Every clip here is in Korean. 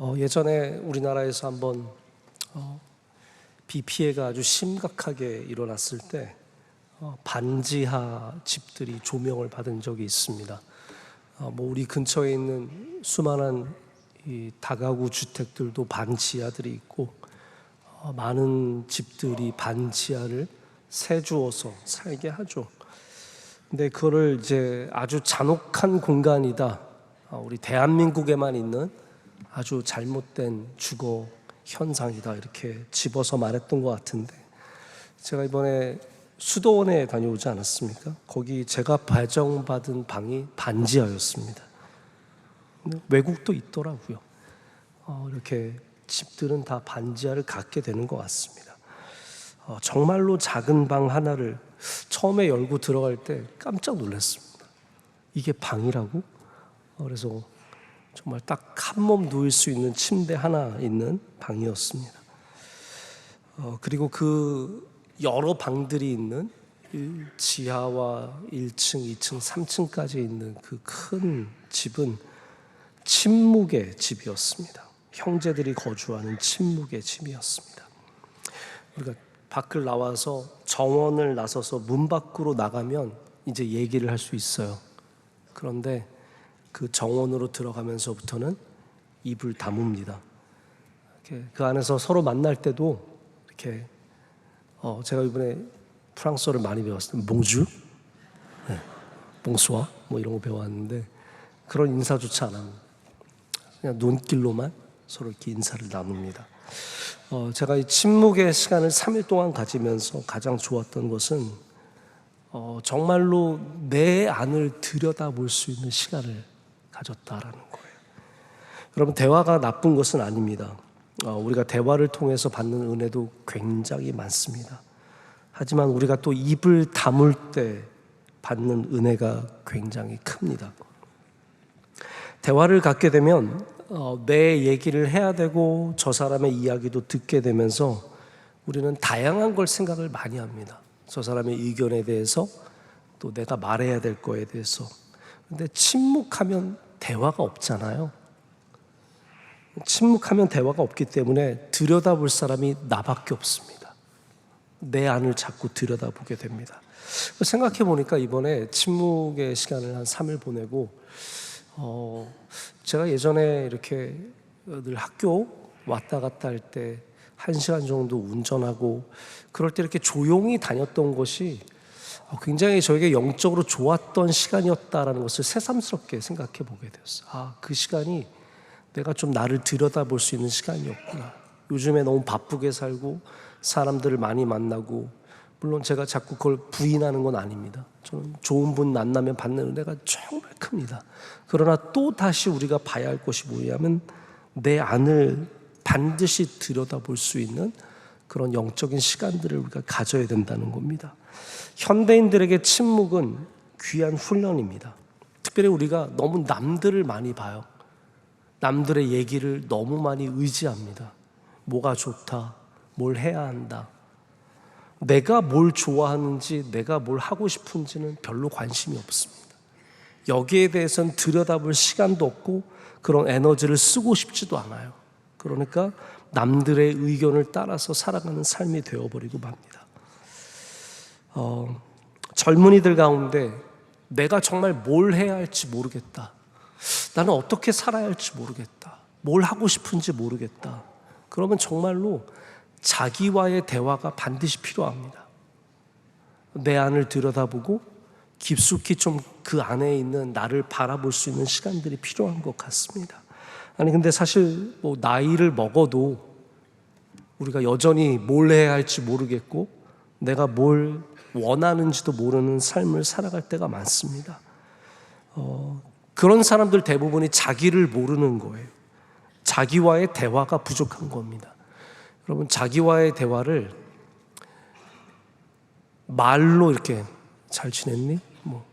어, 예전에 우리나라에서 한번 어, 비 피해가 아주 심각하게 일어났을 때 어, 반지하 집들이 조명을 받은 적이 있습니다. 어, 뭐 우리 근처에 있는 수많은 이 다가구 주택들도 반지하들이 있고 어, 많은 집들이 반지하를 세주어서 살게 하죠. 근데 그거를 이제 아주 잔혹한 공간이다. 어, 우리 대한민국에만 있는 아주 잘못된 주거 현상이다. 이렇게 집어서 말했던 것 같은데 제가 이번에 수도원에 다녀오지 않았습니까? 거기 제가 발정받은 방이 반지하였습니다. 외국도 있더라고요. 어, 이렇게 집들은 다 반지하를 갖게 되는 것 같습니다. 어, 정말로 작은 방 하나를 처음에 열고 들어갈 때 깜짝 놀랐습니다. 이게 방이라고? 어, 그래서 정말 딱 한 몸 누울 수 있는 침대 하나 있는 방이었습니다. 어, 그리고 그 여러 방들이 있는 이 지하와 1층, 2층, 3층까지 있는 그 큰 집은 침묵의 집이었습니다. 형제들이 거주하는 침묵의 집이었습니다. 우리가 밖을 나와서 정원을 나서서 문 밖으로 나가면 이제 얘기를 할 수 있어요. 그런데 그 정원으로 들어가면서부터는 입을 다뭅니다. 그 안에서 서로 만날 때도 이렇게 어 제가 이번에 프랑스어를 많이 배웠어요. 몽주, 네. 봉수와 뭐 이런 거 배웠는데 그런 인사조차 안 합니다. 그냥 눈길로만 서로 이렇게 인사를 나눕니다. 어, 제가 이 침묵의 시간을 3일 동안 가지면서 가장 좋았던 것은 어, 정말로 내 안을 들여다볼 수 있는 시간을 가졌다라는 거예요. 여러분 대화가 나쁜 것은 아닙니다. 어, 우리가 대화를 통해서 받는 은혜도 굉장히 많습니다. 하지만 우리가 또 입을 다물 때 받는 은혜가 굉장히 큽니다. 대화를 갖게 되면 어, 내 얘기를 해야 되고 저 사람의 이야기도 듣게 되면서 우리는 다양한 걸 생각을 많이 합니다. 저 사람의 의견에 대해서 또 내가 말해야 될 거에 대해서. 근데 침묵하면 대화가 없잖아요. 침묵하면 대화가 없기 때문에 들여다볼 사람이 나밖에 없습니다. 내 안을 자꾸 들여다보게 됩니다. 생각해 보니까 이번에 침묵의 시간을 한 3일 보내고 어, 제가 예전에 이렇게 늘 학교 왔다 갔다 할때한 시간 정도 운전하고 그럴 때 이렇게 조용히 다녔던 것이 굉장히 저에게 영적으로 좋았던 시간이었다라는 것을 새삼스럽게 생각해 보게 되었어요. 아, 그 시간이 내가 좀 나를 들여다볼 수 있는 시간이었구나. 요즘에 너무 바쁘게 살고 사람들을 많이 만나고 물론 제가 자꾸 그걸 부인하는 건 아닙니다. 저는 좋은 분 만나면 받는 은혜가 정말 큽니다. 그러나 또 다시 우리가 봐야 할 것이 뭐냐면 내 안을 반드시 들여다볼 수 있는 그런 영적인 시간들을 우리가 가져야 된다는 겁니다. 현대인들에게 침묵은 귀한 훈련입니다. 특별히 우리가 너무 남들을 많이 봐요. 남들의 얘기를 너무 많이 의지합니다. 뭐가 좋다, 뭘 해야 한다. 내가 뭘 좋아하는지, 내가 뭘 하고 싶은지는 별로 관심이 없습니다. 여기에 대해서는 들여다볼 시간도 없고 그런 에너지를 쓰고 싶지도 않아요. 그러니까 남들의 의견을 따라서 살아가는 삶이 되어버리고 맙니다. 어, 젊은이들 가운데 내가 정말 뭘 해야 할지 모르겠다. 나는 어떻게 살아야 할지 모르겠다. 뭘 하고 싶은지 모르겠다. 그러면 정말로 자기와의 대화가 반드시 필요합니다. 내 안을 들여다보고 깊숙이 좀 그 안에 있는 나를 바라볼 수 있는 시간들이 필요한 것 같습니다. 아니, 근데 사실 뭐 나이를 먹어도 우리가 여전히 뭘 해야 할지 모르겠고 내가 뭘 원하는지도 모르는 삶을 살아갈 때가 많습니다. 어, 그런 사람들 대부분이 자기를 모르는 거예요. 자기와의 대화가 부족한 겁니다. 여러분, 자기와의 대화를 말로 이렇게 잘 지냈니? 뭐,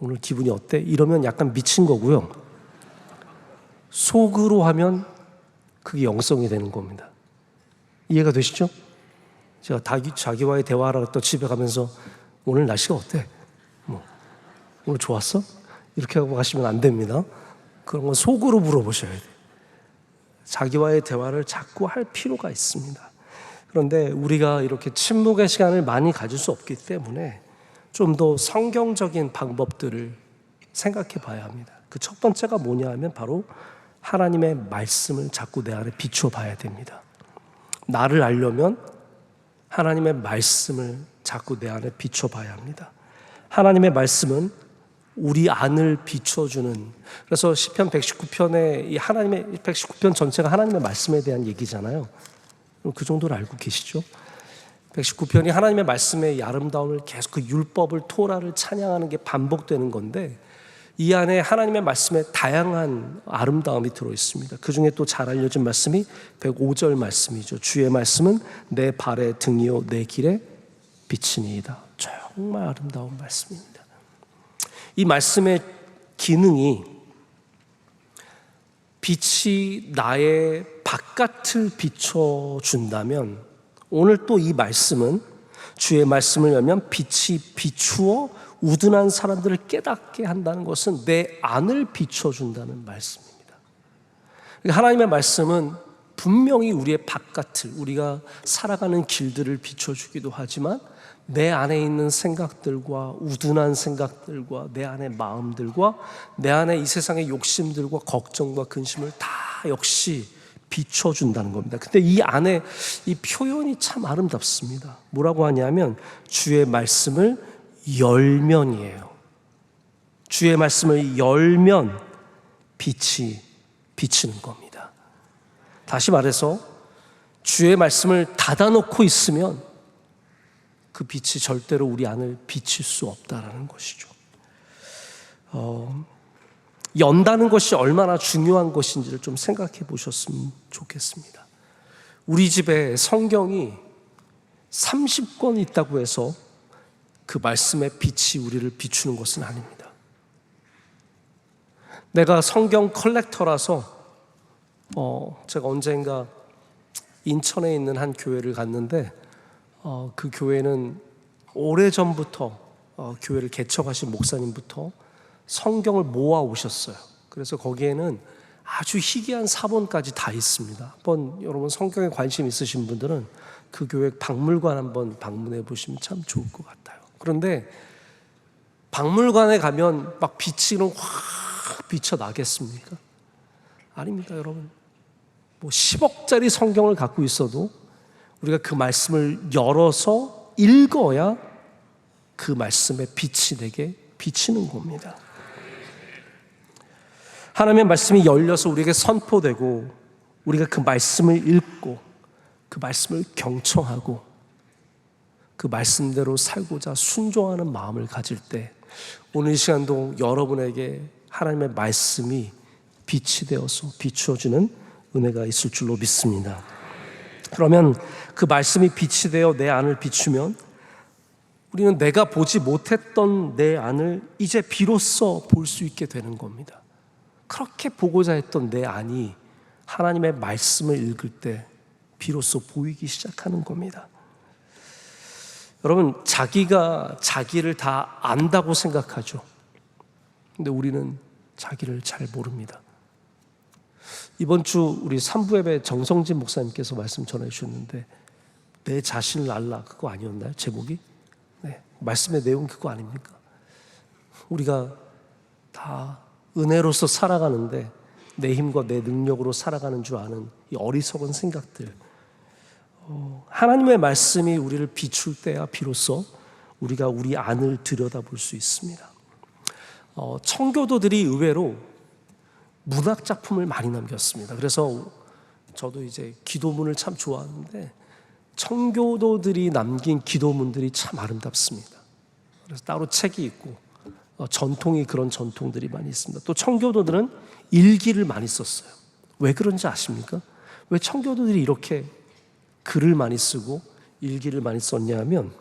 오늘 기분이 어때? 이러면 약간 미친 거고요. 속으로 하면 그게 영성이 되는 겁니다. 이해가 되시죠? 제가 자기, 자기와의 대화를 또 집에 가면서 오늘 날씨가 어때? 뭐, 오늘 좋았어? 이렇게 하고 가시면 안 됩니다. 그런 건 속으로 물어보셔야 돼요. 자기와의 대화를 자꾸 할 필요가 있습니다. 그런데 우리가 이렇게 침묵의 시간을 많이 가질 수 없기 때문에 좀 더 성경적인 방법들을 생각해 봐야 합니다. 그 첫 번째가 뭐냐 하면 바로 하나님의 말씀을 자꾸 내 안에 비춰 봐야 됩니다. 나를 알려면 하나님의 말씀을 자꾸 내 안에 비춰 봐야 합니다. 하나님의 말씀은 우리 안을 비춰주는 그래서 시편 119편의 이 하나님의 119편 전체가 하나님의 말씀에 대한 얘기잖아요. 그 정도를 알고 계시죠? 119편이 하나님의 말씀의 이 아름다움을 계속 그 율법을 토라를 찬양하는 게 반복되는 건데 이 안에 하나님의 말씀에 다양한 아름다움이 들어 있습니다. 그 중에 또 잘 알려진 말씀이 105절 말씀이죠. 주의 말씀은 내 발의 등이요 내 길에 빛이니이다. 정말 아름다운 말씀입니다. 이 말씀의 기능이 빛이 나의 바깥을 비춰 준다면 오늘 또 이 말씀은 주의 말씀을 열면 빛이 비추어 우둔한 사람들을 깨닫게 한다는 것은 내 안을 비춰준다는 말씀입니다. 그러니까 하나님의 말씀은 분명히 우리의 바깥을, 우리가 살아가는 길들을 비춰주기도 하지만 내 안에 있는 생각들과 우둔한 생각들과 내 안의 마음들과 내 안에 이 세상의 욕심들과 걱정과 근심을 다 역시 비춰준다는 겁니다. 근데 이 안에 이 표현이 참 아름답습니다. 뭐라고 하냐면 주의 말씀을 열면이에요. 주의 말씀을 열면 빛이 비치는 겁니다. 다시 말해서 주의 말씀을 닫아놓고 있으면 그 빛이 절대로 우리 안을 비칠 수 없다라는 것이죠. 어, 연다는 것이 얼마나 중요한 것인지를 좀 생각해 보셨으면 좋겠습니다. 우리 집에 성경이 30권 있다고 해서 그 말씀의 빛이 우리를 비추는 것은 아닙니다. 내가 성경 컬렉터라서 어, 제가 언젠가 인천에 있는 한 교회를 갔는데 어, 그 교회는 오래 전부터 어, 교회를 개척하신 목사님부터 성경을 모아 오셨어요. 그래서 거기에는 아주 희귀한 사본까지 다 있습니다. 한번 여러분 성경에 관심 있으신 분들은 그 교회 박물관 한번 방문해 보시면 참 좋을 것 같아요. 그런데 박물관에 가면 막 빛이 확 비쳐 나겠습니까? 아닙니다, 여러분. 뭐 10억짜리 성경을 갖고 있어도 우리가 그 말씀을 열어서 읽어야 그 말씀의 빛이 내게 비치는 겁니다. 하나님의 말씀이 열려서 우리에게 선포되고 우리가 그 말씀을 읽고 그 말씀을 경청하고 그 말씀대로 살고자 순종하는 마음을 가질 때 오늘 이 시간도 여러분에게 하나님의 말씀이 빛이 되어서 비추어주는 은혜가 있을 줄로 믿습니다. 그러면 그 말씀이 빛이 되어 내 안을 비추면 우리는 내가 보지 못했던 내 안을 이제 비로소 볼 수 있게 되는 겁니다. 그렇게 보고자 했던 내 안이 하나님의 말씀을 읽을 때 비로소 보이기 시작하는 겁니다. 여러분, 자기가 자기를 다 안다고 생각하죠. 근데 우리는 자기를 잘 모릅니다. 이번 주 우리 삼부 예배 정성진 목사님께서 말씀 전해 주셨는데 내 자신을 알라 그거 아니었나요? 제목이? 네. 말씀의 내용 그거 아닙니까? 우리가 다 은혜로서 살아가는데 내 힘과 내 능력으로 살아가는 줄 아는 이 어리석은 생각들. 어, 하나님의 말씀이 우리를 비출 때야 비로소 우리가 우리 안을 들여다볼 수 있습니다. 어, 청교도들이 의외로 문학 작품을 많이 남겼습니다. 그래서 저도 이제 기도문을 참 좋아하는데 청교도들이 남긴 기도문들이 참 아름답습니다. 그래서 따로 책이 있고 어, 전통이 그런 전통들이 많이 있습니다. 또 청교도들은 일기를 많이 썼어요. 왜 그런지 아십니까? 왜 청교도들이 이렇게 글을 많이 쓰고 일기를 많이 썼냐면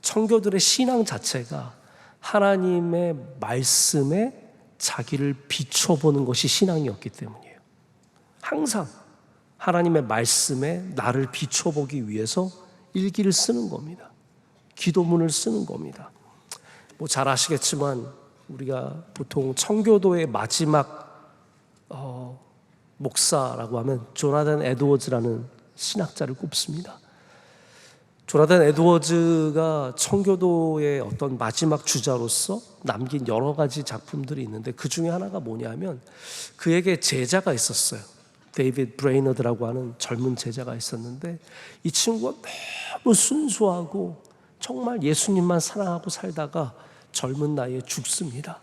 청교들의 신앙 자체가 하나님의 말씀에 자기를 비춰보는 것이 신앙이었기 때문이에요. 항상 하나님의 말씀에 나를 비춰보기 위해서 일기를 쓰는 겁니다. 기도문을 쓰는 겁니다. 뭐 잘 아시겠지만 우리가 보통 청교도의 마지막 어, 목사라고 하면 조나단 에드워즈라는 신학자를 꼽습니다. 조나단 에드워즈가 청교도의 어떤 마지막 주자로서 남긴 여러 가지 작품들이 있는데 그 중에 하나가 뭐냐면 그에게 제자가 있었어요. 데이비드 브레이너드라고 하는 젊은 제자가 있었는데 이 친구가 너무 순수하고 정말 예수님만 사랑하고 살다가 젊은 나이에 죽습니다.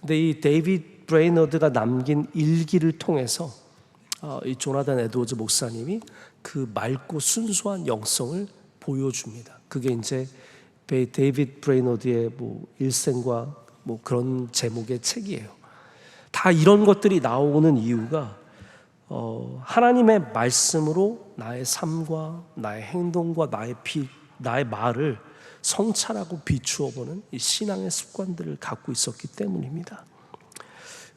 근데 이 데이비드 브레이너드가 남긴 일기를 통해서 어, 이 조나단 에드워즈 목사님이 그 맑고 순수한 영성을 보여줍니다. 그게 이제 베- 데이비드 브레이너드의 뭐 일생과 뭐 그런 제목의 책이에요. 다 이런 것들이 나오는 이유가 어, 하나님의 말씀으로 나의 삶과 나의 행동과 나의 피, 나의 말을 성찰하고 비추어 보는 이 신앙의 습관들을 갖고 있었기 때문입니다.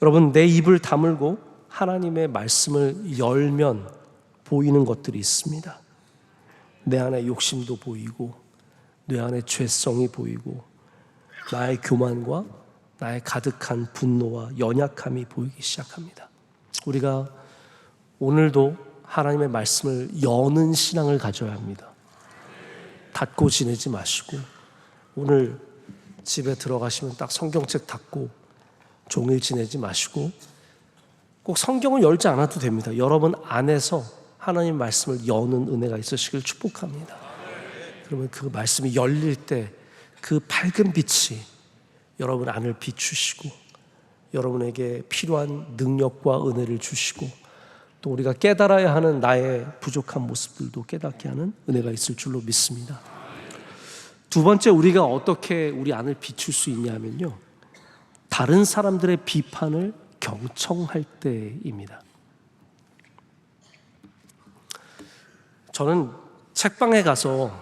여러분 내 입을 다물고 하나님의 말씀을 열면 보이는 것들이 있습니다. 내 안에 욕심도 보이고 내 안에 죄성이 보이고 나의 교만과 나의 가득한 분노와 연약함이 보이기 시작합니다. 우리가 오늘도 하나님의 말씀을 여는 신앙을 가져야 합니다. 닫고 지내지 마시고 오늘 집에 들어가시면 딱 성경책 닫고 종일 지내지 마시고 꼭 성경을 열지 않아도 됩니다. 여러분 안에서 하나님 말씀을 여는 은혜가 있으시길 축복합니다. 그러면 그 말씀이 열릴 때 그 밝은 빛이 여러분 안을 비추시고 여러분에게 필요한 능력과 은혜를 주시고 또 우리가 깨달아야 하는 나의 부족한 모습들도 깨닫게 하는 은혜가 있을 줄로 믿습니다. 두 번째 우리가 어떻게 우리 안을 비출 수 있냐면요. 다른 사람들의 비판을 경청할 때입니다. 저는 책방에 가서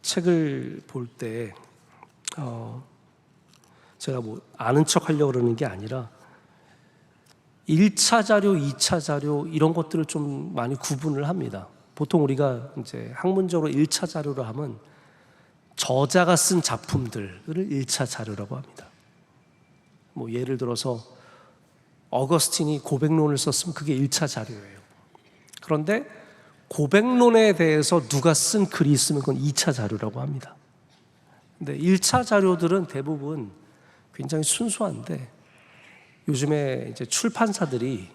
책을 볼 때, 어, 제가 뭐 아는 척 하려고 그러는 게 아니라 1차 자료, 2차 자료 이런 것들을 좀 많이 구분을 합니다. 보통 우리가 이제 학문적으로 1차 자료를 하면 저자가 쓴 작품들을 1차 자료라고 합니다. 뭐 예를 들어서 어거스틴이 고백론을 썼으면 그게 1차 자료예요. 그런데 고백론에 대해서 누가 쓴 글이 있으면 그건 2차 자료라고 합니다. 근데 1차 자료들은 대부분 굉장히 순수한데 요즘에 이제 출판사들이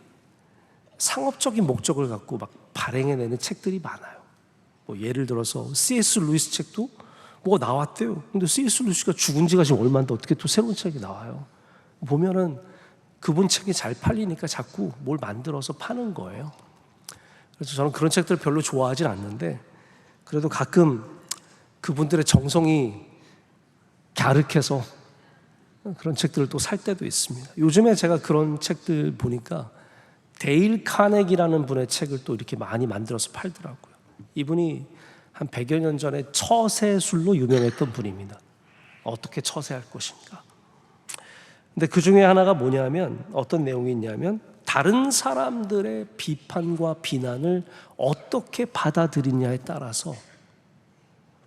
상업적인 목적을 갖고 막 발행해내는 책들이 많아요. 뭐 예를 들어서 C.S. 루이스 책도 뭐가 나왔대요. 근데 C.S. 루이스가 죽은 지가 지금 얼마인데 어떻게 또 새로운 책이 나와요. 보면은 그분 책이 잘 팔리니까 자꾸 뭘 만들어서 파는 거예요. 그래서 저는 그런 책들을 별로 좋아하진 않는데 그래도 가끔 그분들의 정성이 갸륵해서 그런 책들을 또 살 때도 있습니다. 요즘에 제가 그런 책들 보니까 데일 카네기라는 분의 책을 또 이렇게 많이 만들어서 팔더라고요. 이분이 한 100여 년 전에 처세술로 유명했던 분입니다. 어떻게 처세할 것인가. 근데 그 중에 하나가 뭐냐면 어떤 내용이 있냐면 다른 사람들의 비판과 비난을 어떻게 받아들이냐에 따라서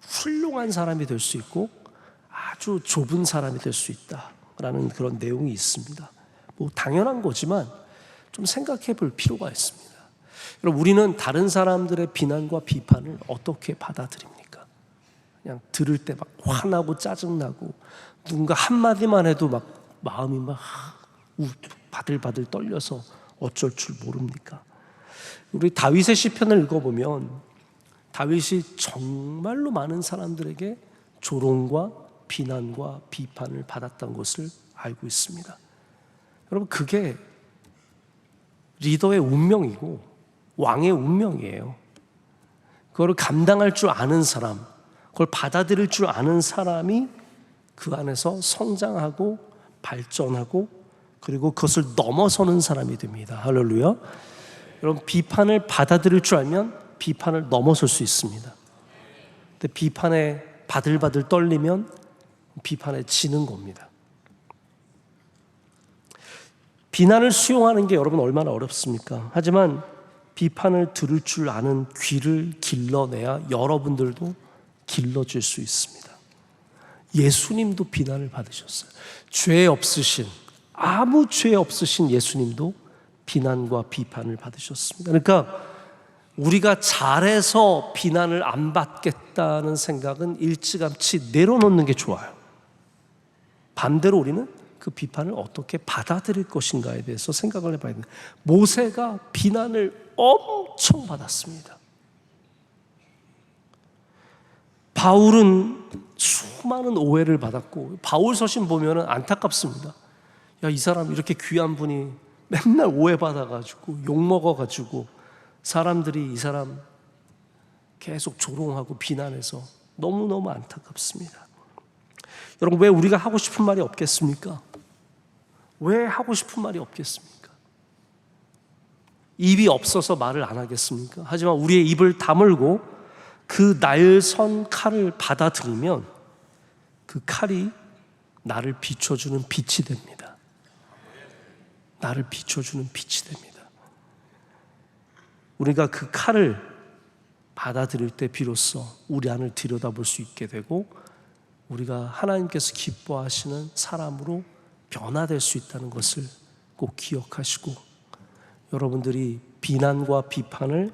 훌륭한 사람이 될 수 있고 아주 좁은 사람이 될 수 있다라는 그런 내용이 있습니다. 뭐 당연한 거지만 좀 생각해 볼 필요가 있습니다. 여러분 우리는 다른 사람들의 비난과 비판을 어떻게 받아들입니까? 그냥 들을 때 막 화나고 짜증나고 누군가 한마디만 해도 막 마음이 막 우- 바들바들 떨려서 어쩔 줄 모릅니까? 우리 다윗의 시편을 읽어보면 다윗이 정말로 많은 사람들에게 조롱과 비난과 비판을 받았던 것을 알고 있습니다. 여러분 그게 리더의 운명이고 왕의 운명이에요. 그거를 감당할 줄 아는 사람, 그걸 받아들일 줄 아는 사람이 그 안에서 성장하고 발전하고 그리고 그것을 넘어서는 사람이 됩니다. 할렐루야. 여러분 비판을 받아들일 줄 알면 비판을 넘어설 수 있습니다. 근데 비판에 바들바들 떨리면 비판에 지는 겁니다. 비난을 수용하는 게 여러분 얼마나 어렵습니까? 하지만 비판을 들을 줄 아는 귀를 길러내야 여러분들도 길러질 수 있습니다. 예수님도 비난을 받으셨어요. 죄 없으신, 아무 죄 없으신 예수님도 비난과 비판을 받으셨습니다. 그러니까 우리가 잘해서 비난을 안 받겠다는 생각은 일찌감치 내려놓는 게 좋아요. 반대로 우리는 그 비판을 어떻게 받아들일 것인가에 대해서 생각을 해봐야 됩니다. 모세가 비난을 엄청 받았습니다. 바울은 수많은 오해를 받았고 바울 서신 보면 안타깝습니다. 야, 이 사람 이렇게 귀한 분이 맨날 오해받아가지고 욕먹어가지고 사람들이 이 사람 계속 조롱하고 비난해서 너무너무 안타깝습니다. 여러분, 왜 우리가 하고 싶은 말이 없겠습니까? 왜 하고 싶은 말이 없겠습니까? 입이 없어서 말을 안 하겠습니까? 하지만 우리의 입을 다물고 그 날선 칼을 받아들이면 그 칼이 나를 비춰주는 빛이 됩니다. 나를 비춰주는 빛이 됩니다. 우리가 그 칼을 받아들일 때 비로소 우리 안을 들여다볼 수 있게 되고 우리가 하나님께서 기뻐하시는 사람으로 변화될 수 있다는 것을 꼭 기억하시고 여러분들이 비난과 비판을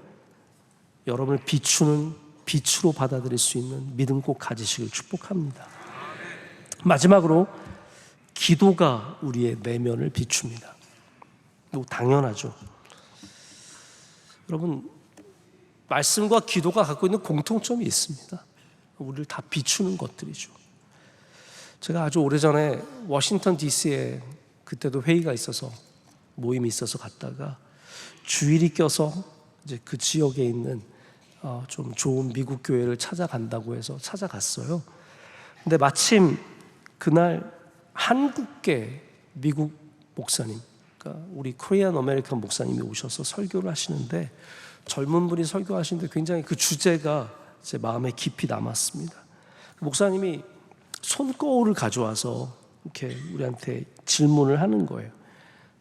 여러분을 비추는 빛으로 받아들일 수 있는 믿음 꼭 가지시길 축복합니다. 마지막으로 기도가 우리의 내면을 비춥니다. 이거 당연하죠. 여러분 말씀과 기도가 갖고 있는 공통점이 있습니다. 우리를 다 비추는 것들이죠. 제가 아주 오래전에 워싱턴 DC에 그때도 회의가 있어서 모임이 있어서 갔다가 주일이 껴서 이제 그 지역에 있는 어, 좀 좋은 미국 교회를 찾아간다고 해서 찾아갔어요. 근데 마침 그날 한국계 미국 목사님, 그러니까 우리 코리안 아메리칸 목사님이 오셔서 설교를 하시는데 젊은 분이 설교하시는데 굉장히 그 주제가 제 마음에 깊이 남았습니다. 목사님이 손거울을 가져와서 이렇게 우리한테 질문을 하는 거예요.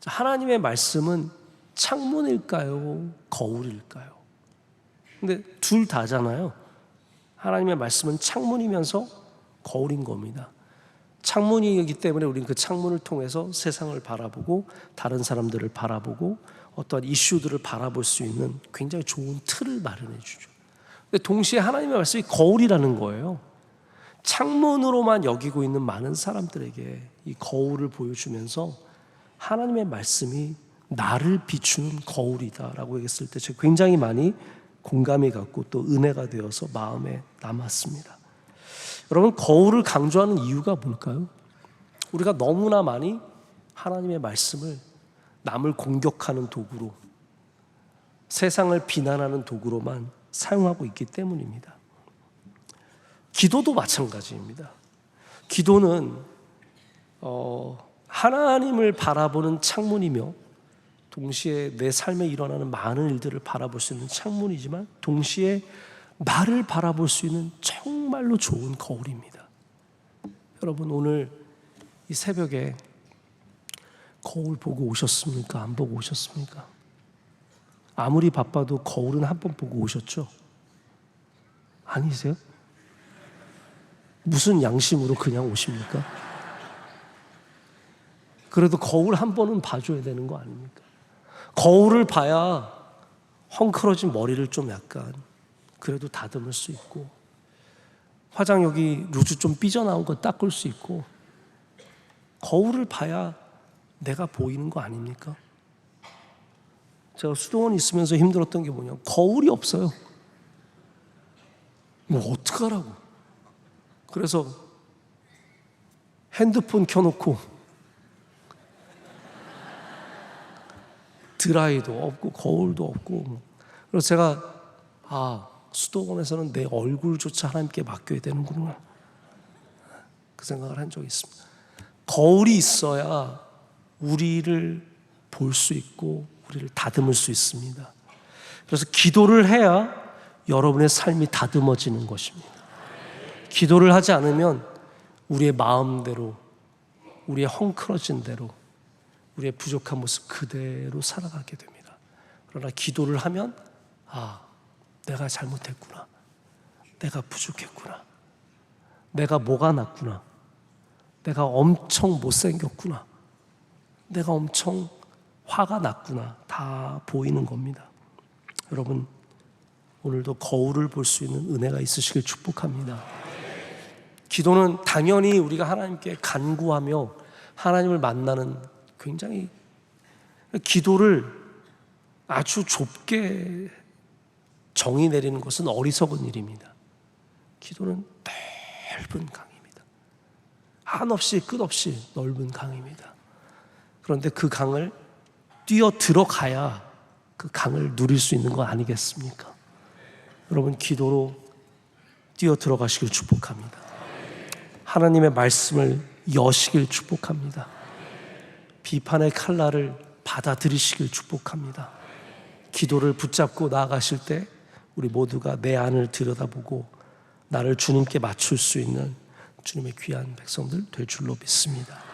하나님의 말씀은 창문일까요? 거울일까요? 근데 둘 다잖아요. 하나님의 말씀은 창문이면서 거울인 겁니다. 창문이기 때문에 우리는 그 창문을 통해서 세상을 바라보고 다른 사람들을 바라보고 어떠한 이슈들을 바라볼 수 있는 굉장히 좋은 틀을 마련해 주죠. 근데 동시에 하나님의 말씀이 거울이라는 거예요. 창문으로만 여기고 있는 많은 사람들에게 이 거울을 보여주면서 하나님의 말씀이 나를 비추는 거울이다라고 얘기했을 때 제가 굉장히 많이 공감이 갔고 또 은혜가 되어서 마음에 남았습니다. 여러분 거울을 강조하는 이유가 뭘까요? 우리가 너무나 많이 하나님의 말씀을 남을 공격하는 도구로 세상을 비난하는 도구로만 사용하고 있기 때문입니다. 기도도 마찬가지입니다. 기도는 어, 하나님을 바라보는 창문이며 동시에 내 삶에 일어나는 많은 일들을 바라볼 수 있는 창문이지만 동시에 나를 바라볼 수 있는 정말로 좋은 거울입니다. 여러분 오늘 이 새벽에 거울 보고 오셨습니까? 안 보고 오셨습니까? 아무리 바빠도 거울은 한 번 보고 오셨죠? 아니세요? 무슨 양심으로 그냥 오십니까? 그래도 거울 한 번은 봐줘야 되는 거 아닙니까? 거울을 봐야 헝클어진 머리를 좀 약간 그래도 다듬을 수 있고 화장 여기 루즈 좀 삐져나온 거 닦을 수 있고 거울을 봐야 내가 보이는 거 아닙니까? 제가 수도원 있으면서 힘들었던 게 뭐냐 거울이 없어요. 뭐 어떡하라고. 그래서 핸드폰 켜놓고 드라이도 없고 거울도 없고 그래서 제가 아 수도원에서는 내 얼굴조차 하나님께 맡겨야 되는구나 그 생각을 한 적이 있습니다. 거울이 있어야 우리를 볼 수 있고 우리를 다듬을 수 있습니다. 그래서 기도를 해야 여러분의 삶이 다듬어지는 것입니다. 기도를 하지 않으면 우리의 마음대로 우리의 헝클어진 대로 우리의 부족한 모습 그대로 살아가게 됩니다. 그러나 기도를 하면 아, 내가 잘못했구나. 내가 부족했구나. 내가 뭐가 났구나. 내가 엄청 못생겼구나. 내가 엄청 화가 났구나 다 보이는 겁니다. 여러분 오늘도 거울을 볼 수 있는 은혜가 있으시길 축복합니다. 기도는 당연히 우리가 하나님께 간구하며 하나님을 만나는 굉장히 기도를 아주 좁게 정의 내리는 것은 어리석은 일입니다. 기도는 넓은 강입니다. 한없이 끝없이 넓은 강입니다. 그런데 그 강을 뛰어 들어가야 그 강을 누릴 수 있는 거 아니겠습니까? 여러분 기도로 뛰어 들어가시길 축복합니다. 하나님의 말씀을 여시길 축복합니다. 비판의 칼날을 받아들이시길 축복합니다. 기도를 붙잡고 나아가실 때 우리 모두가 내 안을 들여다보고 나를 주님께 맞출 수 있는 주님의 귀한 백성들 될 줄로 믿습니다.